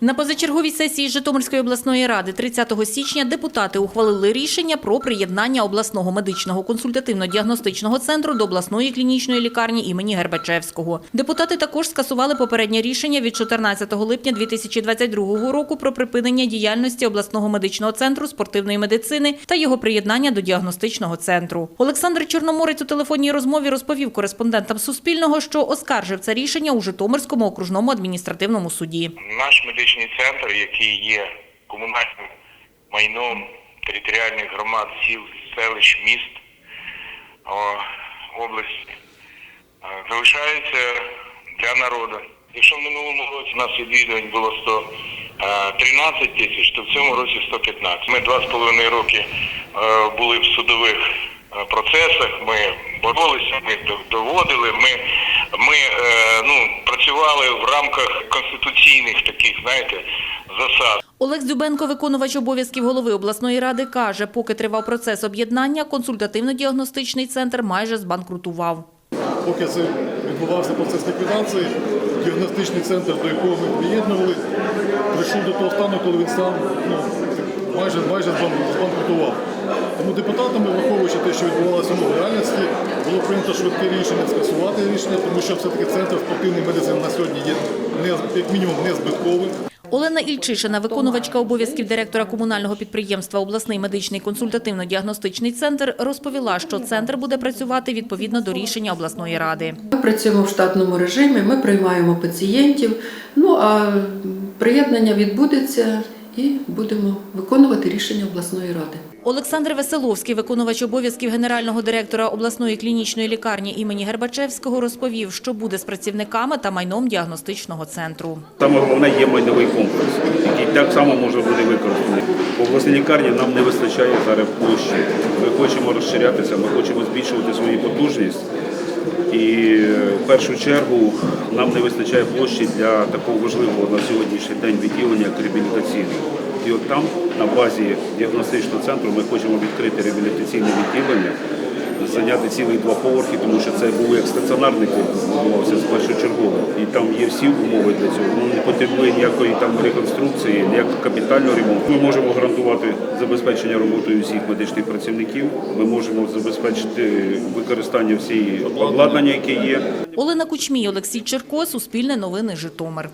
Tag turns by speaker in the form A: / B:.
A: На позачерговій сесії Житомирської обласної ради 30 січня депутати ухвалили рішення про приєднання обласного медичного консультативно-діагностичного центру до обласної клінічної лікарні імені Гербачевського. Депутати також скасували попереднє рішення від 14 липня 2022 року про припинення діяльності обласного медичного центру спортивної медицини та його приєднання до діагностичного центру. Олександр Чорноморець у телефонній розмові розповів кореспондентам Суспільного, що оскаржив це рішення у Житомирському окружному адміністративному суді.
B: Наш медичний центр, який є комунальним майном територіальних громад, сіл, селищ, міст області, е, залишається для народу. Якщо в минулому році у нас відвідувань було 113 тисяч, то в цьому році 115. Ми два з половиною роки е, були в судових е, процесах, ми боролися, ми доводили, ми, ми е, ну, працювали в рамках конституційних таких, знаєте, засад.
A: Олег Дзюбенко, виконувач обов'язків голови обласної ради, каже, поки тривав процес об'єднання, консультативно-діагностичний центр майже збанкрутував.
C: Поки це відбувався процес ліквідації, діагностичний центр, до якого ми приєднували, прийшов до того стану, коли він сам ну, майже, майже збан- збанкрутував. Тому депутатами, враховуючи те, що відбувалося в реальності, було прийнято швидке рішення скасувати рішення, тому що все-таки центр спортивної медицини на сьогодні є не, як мінімум не збитковим.
A: Олена Ільчишина, виконувачка обов'язків директора комунального підприємства «Обласний медичний консультативно-діагностичний центр», розповіла, що центр буде працювати відповідно до рішення обласної ради.
D: Ми працюємо в штатному режимі, ми приймаємо пацієнтів. Ну а приєднання відбудеться і будемо виконувати рішення обласної ради.
A: Олександр Веселовський, виконувач обов'язків генерального директора обласної клінічної лікарні імені Гербачевського, розповів, що буде з працівниками та майном діагностичного центру.
E: Саме головне є майновий комплекс, який так само може бути використаний. В обласній лікарні нам не вистачає зараз площі. Ми хочемо розширятися, ми хочемо збільшувати свою потужність. І в першу чергу нам не вистачає площі для такого важливого на сьогоднішній день відділення як реабілітаційне. І от там, на базі діагностичного центру, ми хочемо відкрити реабілітаційне відділення, зайняти цілих два поверхи, тому що це був як стаціонарний корпус, будувався першочергово. І там є всі умови для цього. Воно не потребує ніякої там реконструкції, ніякого капітального ремонту. Ми можемо гарантувати забезпечення роботою всіх медичних працівників. Ми можемо забезпечити використання всієї обладнання, яке є.
A: Олена Кучмій, Олексій Черко, Суспільне новини, Житомир.